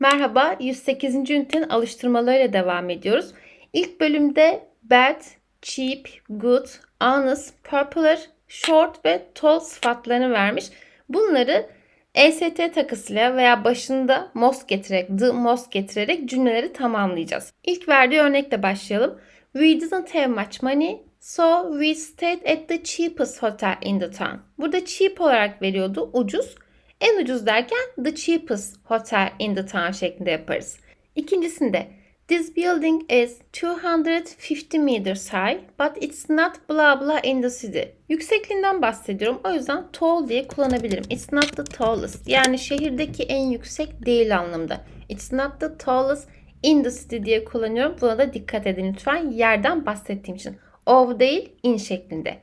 Merhaba, 108. ünitenin alıştırmalarıyla devam ediyoruz. İlk bölümde bad, cheap, good, honest, popular, short ve tall sıfatlarını vermiş. Bunları EST takısıyla veya başında most getirerek, the most getirerek cümleleri tamamlayacağız. İlk verdiği örnekle başlayalım. We didn't have much money, so we stayed at the cheapest hotel in the town. Burada cheap olarak veriyordu, ucuz. En ucuz derken the cheapest hotel in the town şeklinde yaparız. İkincisinde This building is 250 meters high but it's not blah blah in the city. Yüksekliğinden bahsediyorum. O yüzden tall diye kullanabilirim. It's not the tallest. Yani şehirdeki en yüksek değil anlamda. It's not the tallest in the city diye kullanıyorum. Buna da dikkat edin lütfen. Yerden bahsettiğim için. Of değil in şeklinde.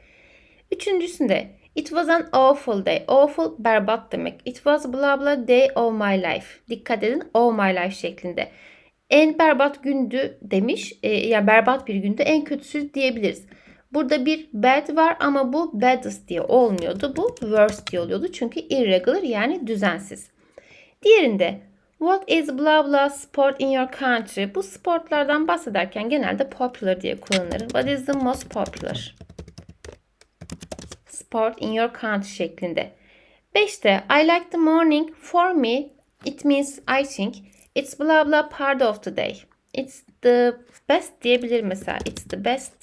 Üçüncüsünde It was an awful day. Awful berbat demek. It was blah blah day of my life. Dikkat edin of my life şeklinde. En berbat gündü demiş. E, yani berbat bir gündü. En kötüsü diyebiliriz. Burada bir bad var ama bu baddest diye olmuyordu. Bu worst diye oluyordu. Çünkü irregular yani düzensiz. Diğerinde What is blah blah sport in your country? Bu sportlardan bahsederken genelde popular diye kullanılır. What is the most popular? Sport in your country şeklinde. 5'te I like the morning. For me it means I think. It's blah blah part of the day. It's the best diyebilir mesela. It's the best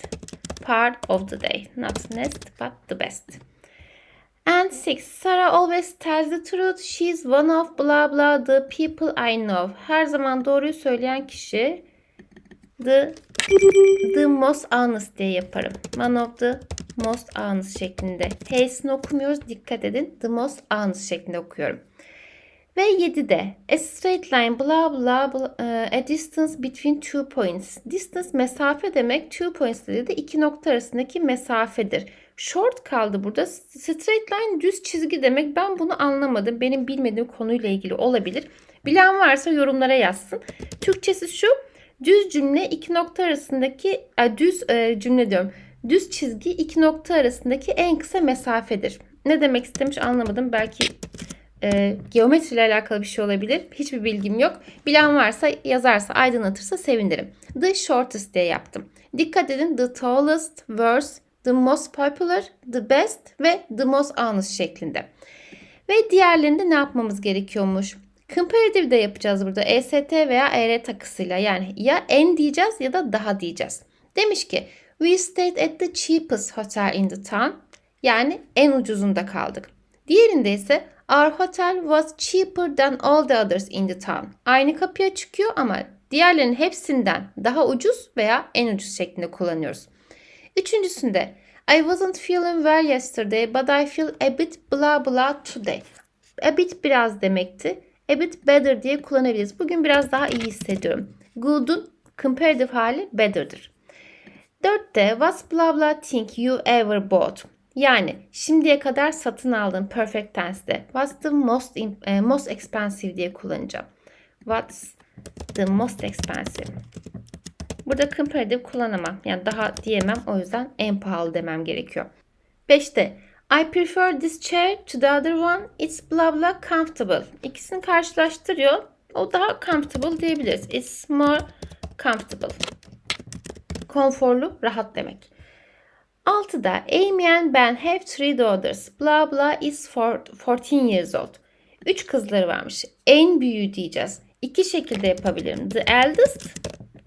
part of the day. Not next but the best. And six, Sarah always tells the truth. She's one of blah blah the people I know. Her zaman doğruyu söyleyen kişi the the most honest diye yaparım. One of the most honest şeklinde. H'sini okumuyoruz. Dikkat edin. The most honest şeklinde okuyorum. Ve 7'de a straight line blah blah, blah uh, a distance between two points. Distance mesafe demek. Two points dediği de iki nokta arasındaki mesafedir. Short kaldı burada. Straight line düz çizgi demek. Ben bunu anlamadım. Benim bilmediğim konuyla ilgili olabilir. Bilen varsa yorumlara yazsın. Türkçesi şu. Düz cümle iki nokta arasındaki e, düz e, cümle diyorum. Düz çizgi iki nokta arasındaki en kısa mesafedir. Ne demek istemiş anlamadım. Belki e, geometri ile alakalı bir şey olabilir. Hiçbir bilgim yok. Bilen varsa yazarsa aydınlatırsa sevinirim. The shortest diye yaptım. Dikkat edin the tallest, worst, the most popular, the best ve the most honest şeklinde. Ve diğerlerinde ne yapmamız gerekiyormuş? Comparative de yapacağız burada. EST veya ER takısıyla. Yani ya en diyeceğiz ya da daha diyeceğiz. Demiş ki we stayed at the cheapest hotel in the town. Yani en ucuzunda kaldık. Diğerinde ise our hotel was cheaper than all the others in the town. Aynı kapıya çıkıyor ama diğerlerinin hepsinden daha ucuz veya en ucuz şeklinde kullanıyoruz. Üçüncüsünde I wasn't feeling well yesterday but I feel a bit blah blah today. A bit biraz demekti. A bit better diye kullanabiliriz. Bugün biraz daha iyi hissediyorum. Good'un comparative hali better'dır. Dörtte what's blah blah thing you ever bought? Yani şimdiye kadar satın aldığın perfect tense'de what's the most eh, most expensive diye kullanacağım. What's the most expensive? Burada comparative kullanamam. Yani daha diyemem. O yüzden en pahalı demem gerekiyor. 5'te I prefer this chair to the other one. It's blah blah comfortable. İkisini karşılaştırıyor. O daha comfortable diyebiliriz. It's more comfortable. Konforlu, rahat demek. 6'da Amy and Ben have three daughters. Blah blah is for 14 years old. Üç kızları varmış. En büyüğü diyeceğiz. İki şekilde yapabilirim. The eldest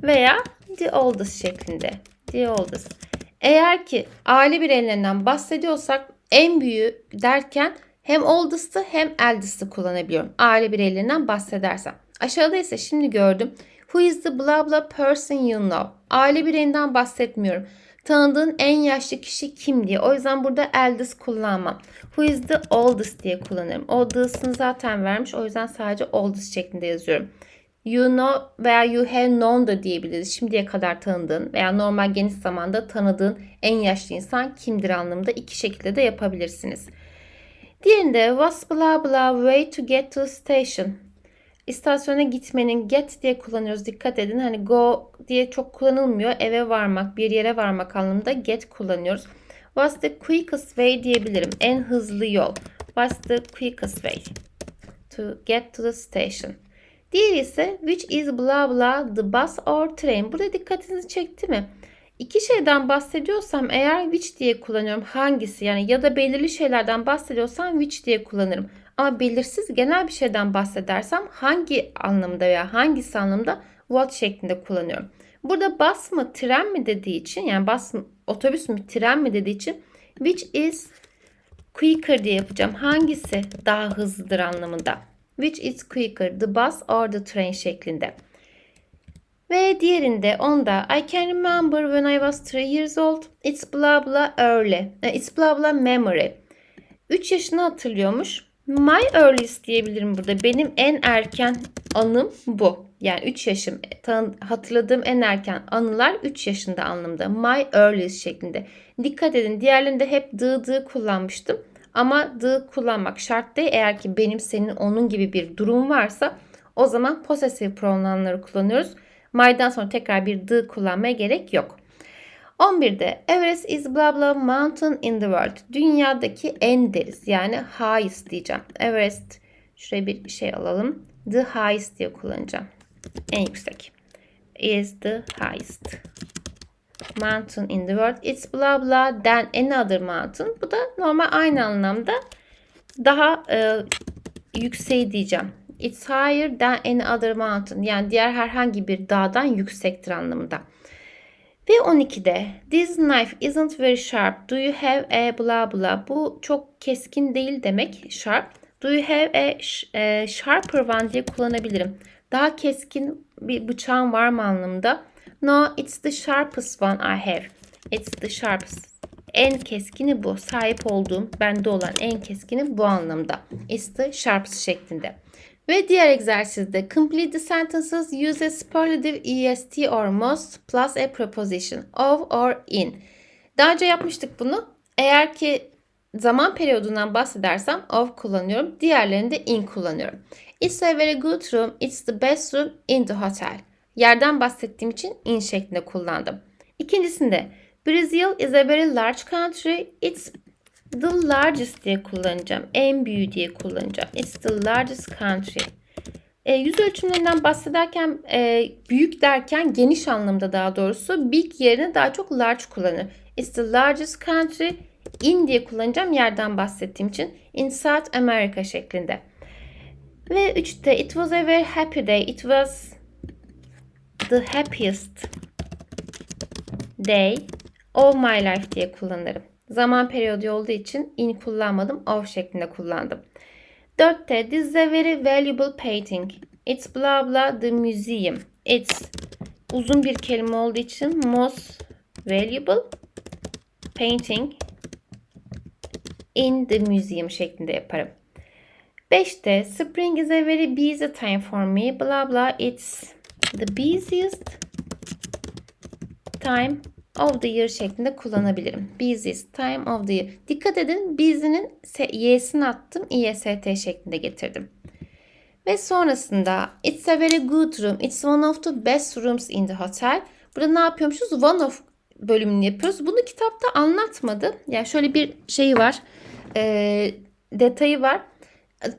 veya the oldest şeklinde. The oldest. Eğer ki aile bireylerinden bahsediyorsak en büyüğü derken hem oldest'ı hem eldest'ı kullanabiliyorum. Aile bireylerinden bahsedersem. Aşağıda ise şimdi gördüm. Who is the blah blah person you know? Aile bireyinden bahsetmiyorum. Tanıdığın en yaşlı kişi kim diye. O yüzden burada eldest kullanmam. Who is the oldest diye kullanırım. Oldest'ını zaten vermiş. O yüzden sadece oldest şeklinde yazıyorum. You know veya you have known da diyebiliriz. Şimdiye kadar tanıdığın veya normal geniş zamanda tanıdığın en yaşlı insan kimdir anlamında iki şekilde de yapabilirsiniz. Diğerinde what's blah blah way to get to station. İstasyona gitmenin get diye kullanıyoruz. Dikkat edin hani go diye çok kullanılmıyor. Eve varmak, bir yere varmak anlamında get kullanıyoruz. What's the quickest way diyebilirim. En hızlı yol. What's the quickest way to get to the station. Diğeri ise which is blah blah the bus or train. Burada dikkatinizi çekti mi? İki şeyden bahsediyorsam eğer which diye kullanıyorum. Hangisi yani ya da belirli şeylerden bahsediyorsam which diye kullanırım. Ama belirsiz genel bir şeyden bahsedersem hangi anlamda veya hangisi anlamda what şeklinde kullanıyorum. Burada bus mı tren mi dediği için yani bus mı, otobüs mü tren mi dediği için which is quicker diye yapacağım. Hangisi daha hızlıdır anlamında. Which is quicker the bus or the train şeklinde. Ve diğerinde onda I can remember when I was 3 years old. It's blah blah early. E, It's blah blah memory. 3 yaşını hatırlıyormuş. My earliest diyebilirim burada. Benim en erken anım bu. Yani 3 yaşım tan- hatırladığım en erken anılar 3 yaşında anlamda. My earliest şeklinde. Dikkat edin diğerlerinde hep dı dı kullanmıştım. Ama dı kullanmak şart değil. Eğer ki benim senin onun gibi bir durum varsa o zaman possessive pronounları kullanıyoruz. My'dan sonra tekrar bir dı kullanmaya gerek yok. 11'de Everest is blah blah mountain in the world. Dünyadaki en deriz yani highest diyeceğim. Everest şuraya bir şey alalım. The highest diye kullanacağım. En yüksek. Is the highest mountain in the world. It's blah blah than another mountain. Bu da normal aynı anlamda daha e, yükseği diyeceğim. It's higher than any other mountain. Yani diğer herhangi bir dağdan yüksektir anlamında. Ve 12'de This knife isn't very sharp. Do you have a blah blah. Bu çok keskin değil demek. Sharp. Do you have a e, sharper one diye kullanabilirim. Daha keskin bir bıçağın var mı anlamında. No, it's the sharpest one I have. It's the sharpest. En keskini bu. Sahip olduğum, bende olan en keskini bu anlamda. It's the sharpest şeklinde. Ve diğer egzersizde complete the sentences use a superlative est or most plus a preposition of or in. Daha önce yapmıştık bunu. Eğer ki zaman periyodundan bahsedersem of kullanıyorum. Diğerlerinde in kullanıyorum. It's a very good room. It's the best room in the hotel. Yerden bahsettiğim için in şeklinde kullandım. İkincisinde Brazil is a very large country. It's the largest diye kullanacağım. En büyüğü diye kullanacağım. It's the largest country. E, yüz ölçümlerinden bahsederken e, büyük derken geniş anlamda daha doğrusu big yerine daha çok large kullanır. It's the largest country in diye kullanacağım yerden bahsettiğim için. In South America şeklinde. Ve üçte it was a very happy day. It was the happiest day of my life diye kullanırım. Zaman periyodu olduğu için in kullanmadım. Of şeklinde kullandım. Dörtte this is a very valuable painting. It's blah blah the museum. It's uzun bir kelime olduğu için most valuable painting in the museum şeklinde yaparım. 5'te spring is a very busy time for me. Blah blah it's the busiest time of the year şeklinde kullanabilirim. Busiest time of the year. Dikkat edin busy'nin y'sini attım. est şeklinde getirdim. Ve sonrasında it's a very good room. It's one of the best rooms in the hotel. Burada ne yapıyormuşuz? One of bölümünü yapıyoruz. Bunu kitapta anlatmadı. Yani şöyle bir şey var. E, detayı var.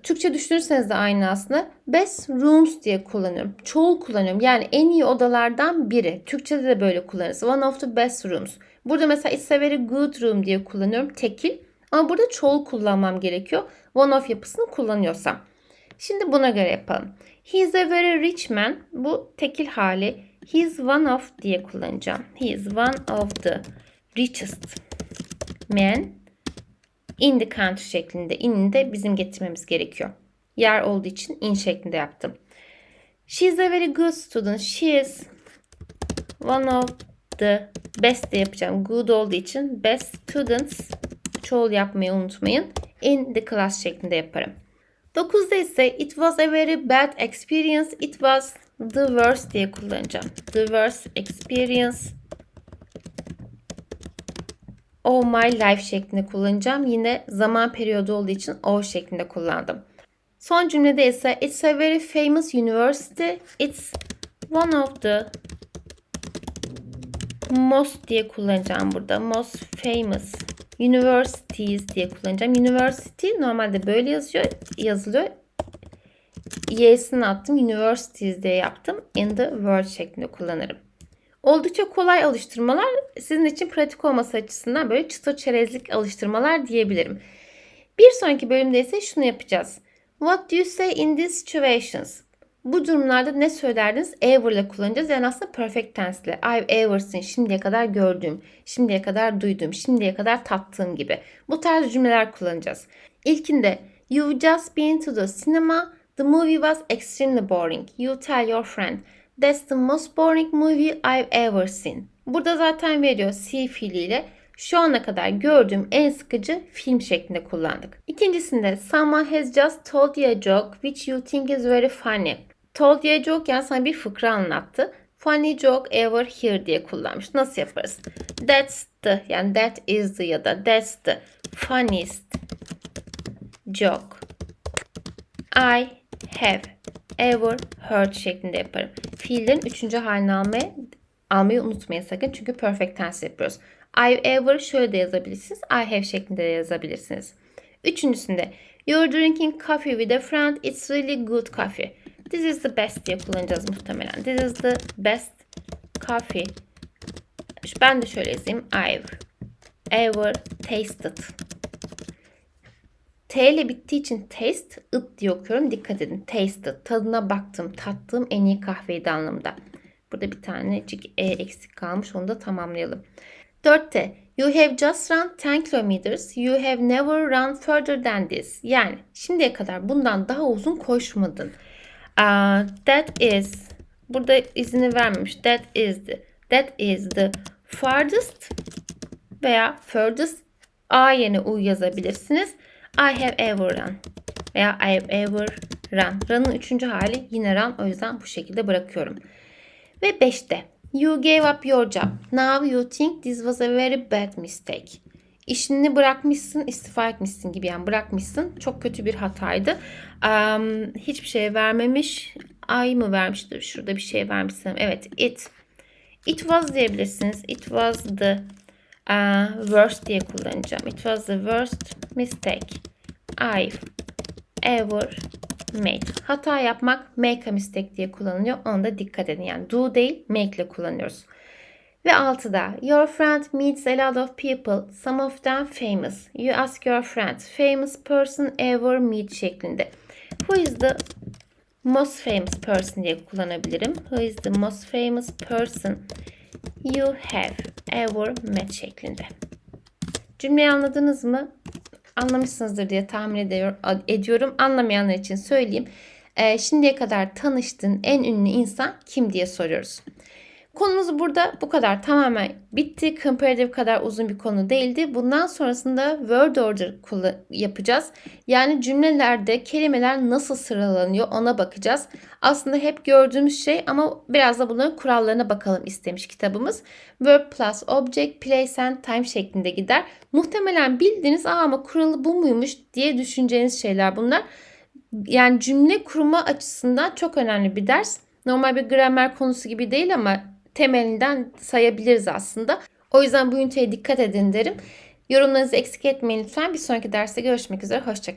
Türkçe düşünürseniz de aynı aslında. Best rooms diye kullanıyorum. Çoğul kullanıyorum. Yani en iyi odalardan biri. Türkçede de böyle kullanırız. One of the best rooms. Burada mesela it's a very good room diye kullanıyorum. Tekil. Ama burada çoğul kullanmam gerekiyor. One of yapısını kullanıyorsam. Şimdi buna göre yapalım. He is a very rich man. Bu tekil hali. He is one of diye kullanacağım. He is one of the richest men in the country şeklinde. In'i de bizim getirmemiz gerekiyor. Yer olduğu için in şeklinde yaptım. She is a very good student. She is one of the best de yapacağım. Good olduğu için best students çoğul yapmayı unutmayın. In the class şeklinde yaparım. 9'da ise it was a very bad experience. It was the worst diye kullanacağım. The worst experience of my life şeklinde kullanacağım. Yine zaman periyodu olduğu için o şeklinde kullandım. Son cümlede ise it's a very famous university. It's one of the most diye kullanacağım burada. Most famous universities diye kullanacağım. University normalde böyle yazıyor, yazılıyor. y'sini attım. Universities diye yaptım. In the world şeklinde kullanırım. Oldukça kolay alıştırmalar. Sizin için pratik olması açısından böyle çıtır çerezlik alıştırmalar diyebilirim. Bir sonraki bölümde ise şunu yapacağız. What do you say in these situations? Bu durumlarda ne söylerdiniz? Ever ile kullanacağız. Yani aslında perfect tense ile. I've ever seen. Şimdiye kadar gördüğüm, şimdiye kadar duyduğum, şimdiye kadar tattığım gibi. Bu tarz cümleler kullanacağız. İlkinde You've just been to the cinema. The movie was extremely boring. You tell your friend. That's the most boring movie I've ever seen. Burada zaten veriyor see fiiliyle. Şu ana kadar gördüğüm en sıkıcı film şeklinde kullandık. İkincisinde someone has just told you a joke which you think is very funny. Told you a joke yani sana bir fıkra anlattı. Funny joke ever heard diye kullanmış. Nasıl yaparız? That's the yani that is the ya da that's the funniest joke I have ever heard şeklinde yaparım. Fiillerin üçüncü halini almaya, almayı unutmayın sakın. Çünkü perfect tense yapıyoruz. I've ever şöyle de yazabilirsiniz. I have şeklinde de yazabilirsiniz. Üçüncüsünde You're drinking coffee with a friend. It's really good coffee. This is the best diye kullanacağız muhtemelen. This is the best coffee. Ben de şöyle yazayım. I've ever tasted. T ile bittiği için taste, it diye okuyorum. Dikkat edin. Tasted. Tadına baktım, tattığım en iyi kahveydi anlamında. Burada bir tanecik e eksik kalmış. Onu da tamamlayalım. Dörtte. You have just run 10 kilometers. You have never run further than this. Yani şimdiye kadar bundan daha uzun koşmadın. Uh, that is. Burada izini vermemiş. That is the. That is the farthest veya furthest A yerine U yazabilirsiniz. I have ever run veya I have ever run. Run'ın üçüncü hali yine run. O yüzden bu şekilde bırakıyorum. Ve beşte. You gave up your job. Now you think this was a very bad mistake. İşini bırakmışsın, istifa etmişsin gibi yani bırakmışsın. Çok kötü bir hataydı. Um, hiçbir şey vermemiş. Ay mı vermiştir? Şurada bir şey vermişsin. Evet, it. It was diyebilirsiniz. It was the uh, worst diye kullanacağım. It was the worst mistake I've ever made. Hata yapmak make a mistake diye kullanılıyor. Ona da dikkat edin. Yani do değil make ile kullanıyoruz. Ve altıda your friend meets a lot of people, some of them famous. You ask your friend, famous person ever meet şeklinde. Who is the most famous person diye kullanabilirim. Who is the most famous person you have ever met şeklinde. Cümleyi anladınız mı? Anlamışsınızdır diye tahmin ediyor- ediyorum. Anlamayanlar için söyleyeyim. Ee, şimdiye kadar tanıştığın en ünlü insan kim diye soruyoruz. Konumuz burada bu kadar tamamen bitti. Comparative kadar uzun bir konu değildi. Bundan sonrasında word order yapacağız. Yani cümlelerde kelimeler nasıl sıralanıyor ona bakacağız. Aslında hep gördüğümüz şey ama biraz da bunların kurallarına bakalım istemiş kitabımız. Verb plus object, place and time şeklinde gider. Muhtemelen bildiğiniz ama kuralı bu muymuş diye düşüneceğiniz şeyler bunlar. Yani cümle kurma açısından çok önemli bir ders. Normal bir gramer konusu gibi değil ama temelinden sayabiliriz aslında. O yüzden bu üniteye dikkat edin derim. Yorumlarınızı eksik etmeyin lütfen. Bir sonraki derste görüşmek üzere. Hoşçakalın.